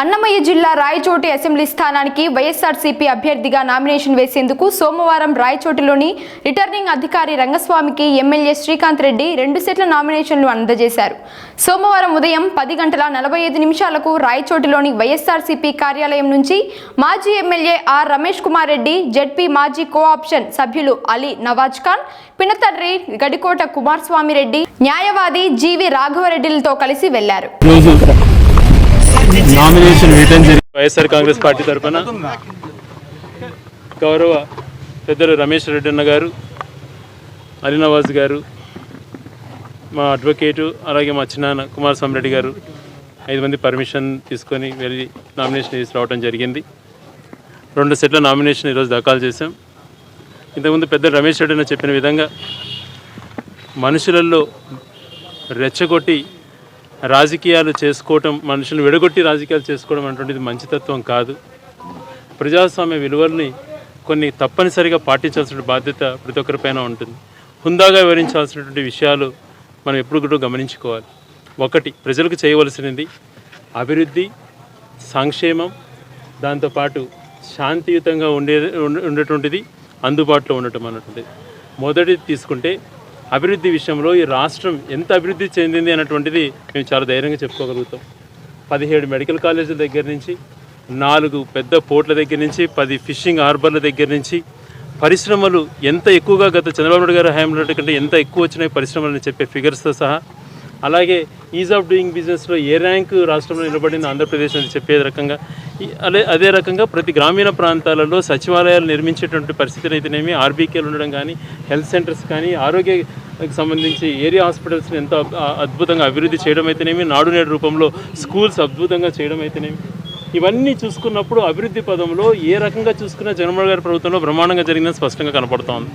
అన్నమయ్య జిల్లా రాయచోటి అసెంబ్లీ స్థానానికి వైఎస్ఆర్సీపీ అభ్యర్థిగా నామినేషన్ వేసేందుకు సోమవారం రాయచోటిలోని రిటర్నింగ్ అధికారి రంగస్వామికి ఎమ్మెల్యే శ్రీకాంత్ రెడ్డి రెండు సెట్ల నామినేషన్లు అందజేశారు. సోమవారం ఉదయం పది గంటల నలభై ఐదు నిమిషాలకు రాయచోటిలోని వైఎస్ఆర్సీపీ కార్యాలయం నుంచి మాజీ MLA R Ramesh Kumar Reddy ZP మాజీ కోఆప్షన్ సభ్యులు అలీ నవాజ్ ఖాన్ పినతండ్రి గడికోట కుమారస్వామి రెడ్డి న్యాయవాది జీవి రాఘవరెడ్డిలతో కలిసి వెళ్ళారు. నామినేషన్ వేయటం జరిగింది వైఎస్ఆర్ కాంగ్రెస్ పార్టీ తరఫున గౌరవ పెద్దలు రమేష్ రెడ్డి అన్న గారు అలీనవాజ్ గారు మా అడ్వకేటు అలాగే మా చిన్నాన్న కుమారస్వామి రెడ్డి గారు ఐదు మంది పర్మిషన్ తీసుకొని వెళ్ళి నామినేషన్ వేసి రావడం జరిగింది. రెండు సెట్ల నామినేషన్ ఈరోజు దాఖలు చేశాం. ఇంతకుముందు పెద్ద రమేష్ రెడ్డి చెప్పిన విధంగా మనుషులలో రెచ్చగొట్టి రాజకీయాలు చేసుకోవటం మనుషులను విడగొట్టి రాజకీయాలు చేసుకోవడం అటువంటిది మంచితత్వం కాదు. ప్రజాస్వామ్య విలువల్ని కొన్ని తప్పనిసరిగా పాటించాల్సిన బాధ్యత ప్రతి ఒక్కరిపైన ఉంటుంది. హుందాగా వివరించాల్సినటువంటి విషయాలు మనం ఎప్పుడు కూడా గమనించుకోవాలి. ఒకటి ప్రజలకు చేయవలసినది అభివృద్ధి సంక్షేమం దాంతోపాటు శాంతియుతంగా ఉండే ఉండేటువంటిది అందుబాటులో ఉండటం అన్నటువంటిది మొదటిది తీసుకుంటే అభివృద్ధి విషయంలో ఈ రాష్ట్రం ఎంత అభివృద్ధి చెందింది అన్నటువంటిది మేము చాలా ధైర్యంగా చెప్పుకోగలుగుతాం. పదిహేడు మెడికల్ కాలేజీల దగ్గర నుంచి నాలుగు పెద్ద పోర్ట్ల దగ్గర నుంచి పది ఫిషింగ్ హార్బర్ల దగ్గర నుంచి పరిశ్రమలు ఎంత ఎక్కువగా గత చంద్రబాబు నాయుడు గారి హయాంలో కంటే ఎంత ఎక్కువ వచ్చినాయి పరిశ్రమలు అని చెప్పే ఫిగర్స్తో సహా. అలాగే ఈజ్ ఆఫ్ డూయింగ్ బిజినెస్లో ఏ ర్యాంకు రాష్ట్రంలో నిలబడింది ఆంధ్రప్రదేశ్ అని చెప్పే రకంగా. అదే అదే రకంగా ప్రతి గ్రామీణ ప్రాంతాలలో సచివాలయాలు నిర్మించేటువంటి పరిస్థితులు అయితేనేమి ఆర్బీకేలు ఉండడం కానీ హెల్త్ సెంటర్స్ కానీ ఆరోగ్య సంబంధించి ఏరియా హాస్పిటల్స్ని ఎంత అద్భుతంగా అభివృద్ధి చేయడం అయితేనేమి నాడు నేడు రూపంలో స్కూల్స్ అద్భుతంగా చేయడం అయితేనేమి ఇవన్నీ చూసుకున్నప్పుడు అభివృద్ధి పదంలో ఏ రకంగా చూసుకున్నా జగన్మోహన్ గారి ప్రభుత్వంలో బ్రహ్మాండంగా జరిగిందని స్పష్టంగా కనపడుతోంది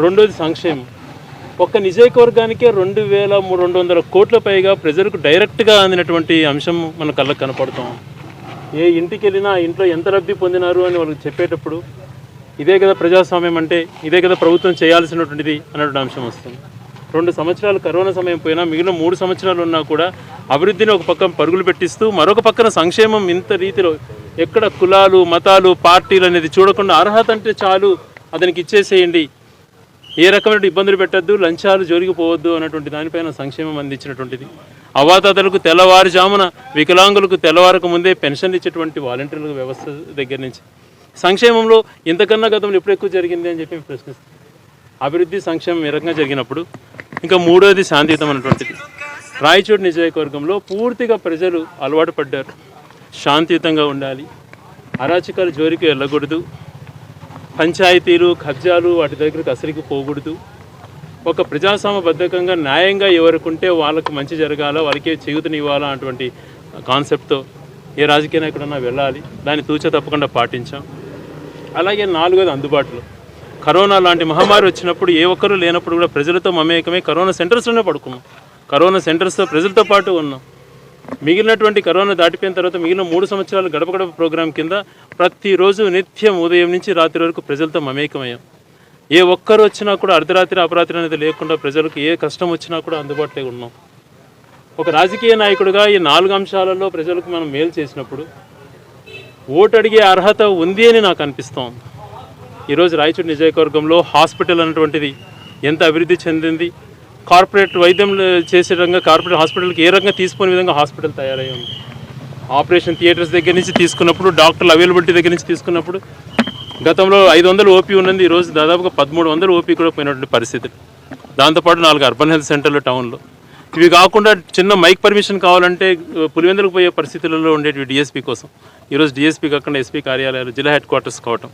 రెండోది సంక్షేమం. ఒక్క నియోజకవర్గానికే రెండు వేల మూడు రెండు వందల కోట్ల పైగా ప్రజలకు డైరెక్ట్గా అందినటువంటి అంశం మన కళ్ళకు కనపడుతోంది ఏ ఇంటికి వెళ్ళినా ఇంట్లో ఎంత లబ్ధి పొందినారు అని వాళ్ళకి చెప్పేటప్పుడు ఇదే కదా ప్రజాస్వామ్యం అంటే ఇదే కదా ప్రభుత్వం చేయాల్సినటువంటిది అన్నటువంటి అంశం వస్తుంది. రెండు సంవత్సరాలు కరోనా సమయం పోయినా మిగిలిన మూడు సంవత్సరాలు ఉన్నా కూడా అభివృద్ధిని ఒక పక్కన పరుగులు పెట్టిస్తూ మరొక పక్కన సంక్షేమం ఇంత రీతిలో ఎక్కడ కులాలు మతాలు పార్టీలు అనేది చూడకుండా అర్హత అంటే చాలు అతనికి ఇచ్చేసేయండి. ఏ రకమైన ఇబ్బందులు పెట్టద్దు లంచాలు జోలిగిపోవద్దు అన్నటువంటి దానిపైన సంక్షేమం అందించినటువంటిది. అవాతాతలకు తెల్లవారుజామున వికలాంగులకు తెల్లవారకు ముందే పెన్షన్లు ఇచ్చేటువంటి వాలంటీర్ల వ్యవస్థ దగ్గర నుంచి సంక్షేమంలో ఇంతకన్నా గతంలో ఎప్పుడు ఎక్కువ జరిగింది అని చెప్పి ప్రశ్నిస్తాం అభివృద్ధి సంక్షేమం ఏ రకంగా జరిగినప్పుడు? ఇంకా మూడోది శాంతియుతం అనేటువంటిది. రాయచూడు నియోజకవర్గంలో పూర్తిగా ప్రజలు అలవాటు పడ్డారు. శాంతియుతంగా ఉండాలి. అరాచకాలు జోరికి వెళ్ళకూడదు. పంచాయతీలు కబ్జాలు వాటి దగ్గరకు అసలుకి పోకూడదు. ఒక ప్రజాస్వామ్యబద్ధకంగా న్యాయంగా ఎవరికి వాళ్ళకు మంచి జరగాల వాళ్ళకే చేయూతనివ్వాలా అటువంటి కాన్సెప్ట్తో ఏ రాజకీయ నాయకుడన్నా వెళ్ళాలి. దాన్ని తూచ తప్పకుండా పాటించాం. అలాగే నాలుగోది అందుబాటులో. కరోనా లాంటి మహమ్మారి వచ్చినప్పుడు ఏ ఒక్కరు లేనప్పుడు కూడా ప్రజలతో మమేకమే కరోనా సెంటర్స్లోనే పడుకున్నాం. కరోనా సెంటర్స్తో ప్రజలతో పాటు ఉన్నాం. మిగిలినటువంటి కరోనా దాటిపోయిన తర్వాత మిగిలిన మూడు సంవత్సరాలు గడప గడప ప్రోగ్రాం కింద ప్రతిరోజు నిత్యం ఉదయం నుంచి రాత్రి వరకు ప్రజలతో మమేకమయ్యాం. ఏ ఒక్కరు వచ్చినా కూడా అర్ధరాత్రి అపరాత్రి అనేది లేకుండా ప్రజలకు ఏ కష్టం వచ్చినా కూడా అందుబాటులో ఉన్నాం. ఒక రాజకీయ నాయకుడిగా ఈ నాలుగు అంశాలలో ప్రజలకు మనం మేలు చేసినప్పుడు ఓటు అడిగే అర్హత ఉంది అని నాకు అనిపిస్తోంది. ఈరోజు రాయచూరు నియోజకవర్గంలో హాస్పిటల్ అనేటువంటిది ఎంత అభివృద్ధి చెందింది? కార్పొరేట్ వైద్యం చేసే రకంగా కార్పొరేట్ హాస్పిటల్కి ఏ రకంగా తీసుకునే విధంగా హాస్పిటల్ తయారై ఉంది? ఆపరేషన్ థియేటర్స్ దగ్గర నుంచి తీసుకున్నప్పుడు డాక్టర్ల అవైలబిలిటీ దగ్గర నుంచి తీసుకున్నప్పుడు గతంలో ఐదు వందలు ఓపీ ఉన్నది. ఈరోజు దాదాపుగా పదమూడు వందలు ఓపీ కూడా పోయినటువంటి పరిస్థితి. దాంతోపాటు నాలుగు అర్బన్ హెల్త్ సెంటర్లు టౌన్లో. ఇవి కాకుండా చిన్న మైక్ పర్మిషన్ కావాలంటే పులివెందులకు పోయే పరిస్థితులలో ఉండేవి డిఎస్పీ కోసం. ఈరోజు డిఎస్పీ కాకుండా ఎస్పీ కార్యాలయాలు జిల్లా హెడ్ క్వార్టర్స్ కావటం.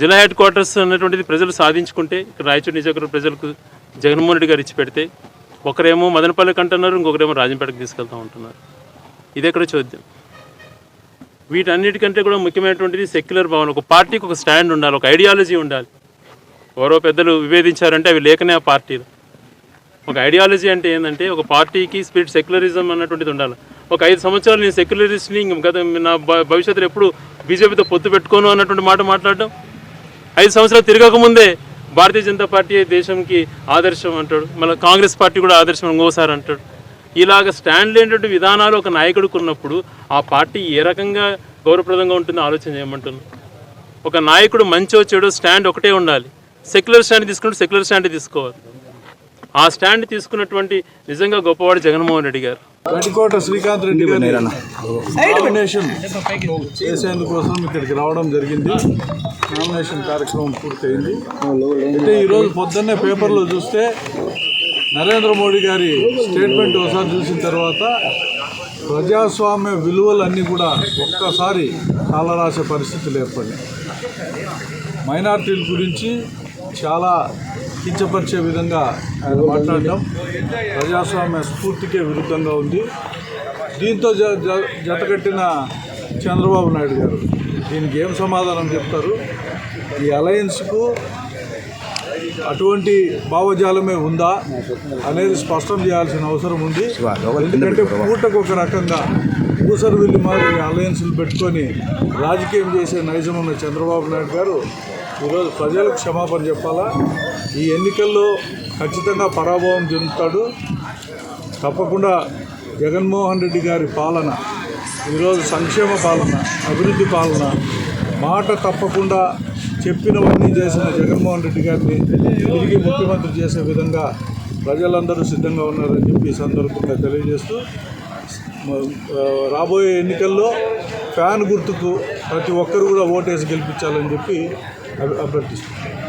జిల్లా హెడ్ క్వార్టర్స్ అన్నటువంటిది ప్రజలు సాధించుకుంటే ఇక్కడ రాయచూరు నియోజకవర్గ ప్రజలకు జగన్మోహన్ రెడ్డి గారు ఇచ్చి పెడితే ఒకరేమో మదనపల్లికి అంటున్నారు ఇంకొకరేమో రాజంపేటకు తీసుకెళ్తా ఉంటున్నారు. ఇది ఎక్కడ చూద్దాం. వీటన్నిటికంటే కూడా ముఖ్యమైనటువంటిది సెక్యులర్ భావన. ఒక పార్టీకి ఒక స్టాండ్ ఉండాలి ఒక ఐడియాలజీ ఉండాలి. ఎవరో పెద్దలు విభేదించారంటే అవి లేకనే ఆ పార్టీలు. ఒక ఐడియాలజీ అంటే ఏంటంటే ఒక పార్టీకి స్పిరిట్ సెక్యులరిజం అన్నటువంటిది ఉండాలి. ఒక ఐదు సంవత్సరాలు నేను సెక్యులరిస్ట్ని గత నా భవిష్యత్తులో ఎప్పుడు బీజేపీతో పొత్తు పెట్టుకోను అన్నటువంటి మాట మాట్లాడడం. ఐదు సంవత్సరాలు తిరగక ముందే భారతీయ జనతా పార్టీ దేశంకి ఆదర్శం అంటాడు. మళ్ళీ కాంగ్రెస్ పార్టీ కూడా ఆదర్శం ఇంకోసారి అంటాడు. ఇలాగ స్టాండ్ లేనటువంటి విధానాలు ఒక నాయకుడికి ఉన్నప్పుడు ఆ పార్టీ ఏ రకంగా గౌరవప్రదంగా ఉంటుందో ఆలోచన చేయమంటున్నాను ఒక నాయకుడు మంచో చెడో స్టాండ్ ఒకటే ఉండాలి. సెక్యులర్ స్టాండ్ తీసుకుంటే సెక్యులర్ స్టాండ్ తీసుకోవాలి. ఆ స్టాండ్ తీసుకున్నటువంటి నిజంగా గొప్పవాడు జగన్మోహన్ రెడ్డి గారు. గడికోట శ్రీకాంత్ రెడ్డి నామినేషన్ చేసేందుకోసం ఇక్కడికి రావడం జరిగింది. నామినేషన్ కార్యక్రమం పూర్తయింది. అయితే ఈరోజు పొద్దున్నే పేపర్లో చూస్తే నరేంద్ర మోడీ గారి స్టేట్మెంట్ ఒకసారి చూసిన తర్వాత ప్రజాస్వామ్య విలువలన్నీ కూడా ఒక్కసారి కాలరాసే పరిస్థితులు ఏర్పడినాయి మైనార్టీల గురించి చాలా కించపరిచే విధంగా ఆయన మాట్లాడడం ప్రజాస్వామ్య స్ఫూర్తికే విరుద్ధంగా ఉంది. దీంతో జ జ- జతకట్టిన చంద్రబాబు నాయుడు గారు దీనికి ఏం సమాధానం చెప్తారు? ఈ అలయన్స్కు అటువంటి భావజాలమే ఉందా అనేది స్పష్టం చేయాల్సిన అవసరం ఉంది. ఎందుకంటే పూటకు ఒక రకంగా ఊసరు వెళ్ళి మారి అలయన్స్లు పెట్టుకొని రాజకీయం చేసే నైజం ఉన్న చంద్రబాబు నాయుడు గారు ఈరోజు ప్రజలకు క్షమాపణ చెప్పాలా? ఈ ఎన్నికల్లో ఖచ్చితంగా పరాభవం చెందుతాడు. తప్పకుండా జగన్మోహన్ రెడ్డి గారి పాలన ఈరోజు సంక్షేమ పాలన అభివృద్ధి పాలన మాట తప్పకుండా చెప్పినవన్నీ చేసిన జగన్మోహన్ రెడ్డి గారిని తిరిగి ముఖ్యమంత్రి చేసే విధంగా ప్రజలందరూ సిద్ధంగా ఉన్నారని చెప్పి సందర్భంగా తెలియజేస్తూ రాబోయే ఎన్నికల్లో ఫ్యాన్ గుర్తుకు ప్రతి ఒక్కరు కూడా ఓటేసి గెలిపించాలని చెప్పి I will upload this.